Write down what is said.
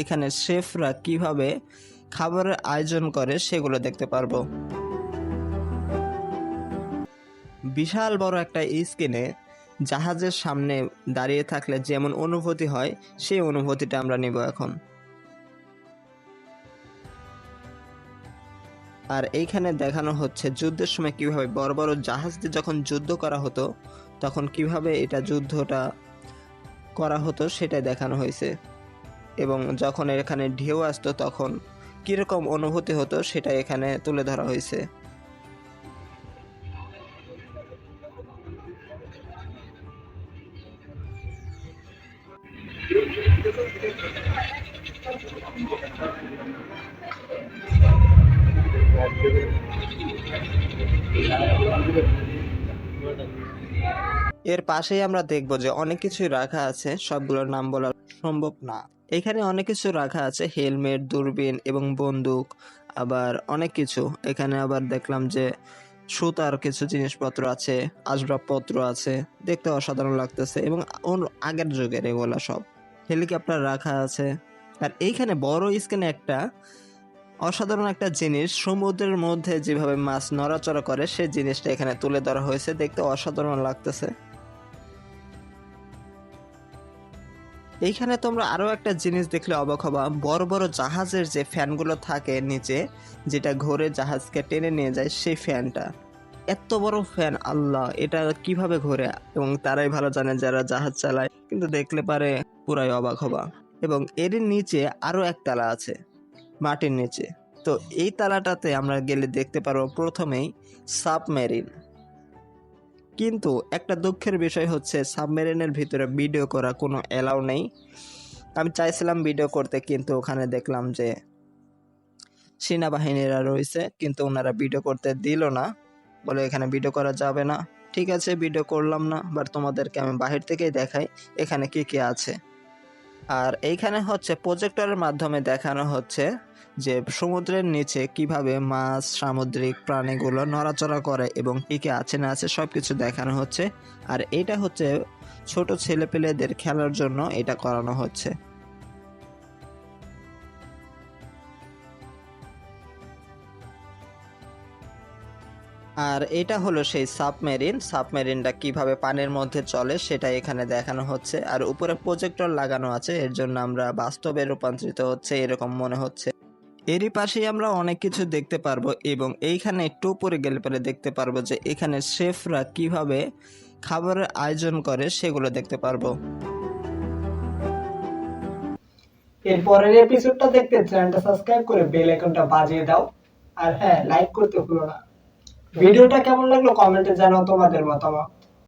এখানে শেফরা কীভাবে খাবারের আয়োজন করে সেগুলো দেখতে পারব। বিশাল বড় একটা স্ক্রিনে জাহাজের সামনে দাঁড়িয়ে থাকলে যেমন অনুভূতি হয়, সেই অনুভূতিটা আমরা নিব এখন। আর এইখানে দেখানো হচ্ছে যুদ্ধের সময় কীভাবে বড় বড় জাহাজ দিয়ে যখন যুদ্ধ করা হতো, তখন কীভাবে এটা যুদ্ধটা করা হতো সেটাই দেখানো হয়েছে। এবং যখন এখানে ঢেউ আসতো তখন কীরকম অনুভূতি হতো সেটা এখানে তুলে ধরা হয়েছে। এর পাশেই আমরা দেখব যে অনেক কিছুই রাখা আছে, সবগুলোর নাম বলা সম্ভব না। এখানে অনেক কিছু রাখা আছে, হেলমেট, দূরবীন এবং বন্দুক, আবার অনেক কিছু। এখানে আবার দেখলাম যে সুতার কিছু জিনিসপত্র আছে, আসবাবপত্র আছে দেখতে অসাধারণ লাগতেছে এবং আগের যুগের এগুলা সব। হেলিকপ্টার রাখা আছে। আর এইখানে বড় স্ক্রিনে একটা অসাধারণ একটা জিনিস, সমুদ্রের মধ্যে যেভাবে মাছ নড়াচড়া করে, সেই জিনিসটা এখানে তুলে ধরা হয়েছে। দেখতে অসাধারণ লাগতেছে। এইখানে তোমরা আরও একটা জিনিস দেখলে অবাক হবা। বড় বড় জাহাজের যে ফ্যানগুলো থাকে নিচে, যেটা ঘোরে জাহাজকে টেনে নিয়ে যায় সেই ফ্যানটা। এত বড় ফ্যান, আল্লাহ, এটা কীভাবে ঘোরে? এবং তারাই ভালো জানে যারা জাহাজ চালায়, কিন্তু দেখলে পারে পুরাই অবাক হবা। এবং এর নিচে আরও এক তালা আছে, মাটির নিচে। তো এই তালাটাতে আমরা গেলে দেখতে পারব প্রথমেই সাবমেরিন। কিন্তু একটা দুঃখের বিষয় হচ্ছে সাবমেরিনের ভিতরে ভিডিও করা কোনো অ্যালাউ নেই। আমি চাইছিলাম ভিডিও করতে কিন্তু ওখানে দেখলাম যে সেনাবাহিনীরা রয়েছে, কিন্তু ওনারা ভিডিও করতে দিল না। বলে এখানে ভিডিও করা যাবে না। ঠিক আছে, ভিডিও করলাম না বাট তোমাদেরকে আমি বাহির থেকেই দেখাই, এখানে কি কি আছে। আর এইখানে হচ্ছে প্রজেক্টরের মাধ্যমে দেখানো হচ্ছে যে সমুদ্রের নিচে কীভাবে মাছ, সামুদ্রিক প্রাণীগুলো নড়াচড়া করে এবং কি কি আছে, না আছে সব কিছু দেখানো হচ্ছে। আর এটা হচ্ছে ছোট ছেলেপেলেদের খেলার জন্য এটা করানো হচ্ছে। আর এটা হলো সেই সাবমেরিন। সাবমেরিনটা কীভাবে পানির মধ্যে চলে সেটা এখানে দেখানো হচ্ছে। আর উপরে প্রজেক্টর লাগানো আছে, এর জন্য আমরা বাস্তবে রূপান্তরিত হচ্ছে এরকম মনে হচ্ছে। এরই পাশেই আমরা অনেক কিছু দেখতে পারব এবং এইখানে একটু উপরে গেলে পরে দেখতে পারব যে এখানে শেফরা কীভাবে খাবারের আয়োজন করে সেগুলো দেখতে পারব। এর পরের এপিসোডটা দেখতে চ্যানেলটা সাবস্ক্রাইব করে বেল আইকনটা বাজিয়ে দাও। আর হ্যাঁ লাইক করতে ভুলো না। ভিডিওটা কেমন লাগল? কমেন্টে জানাও তোমাদের মতামত।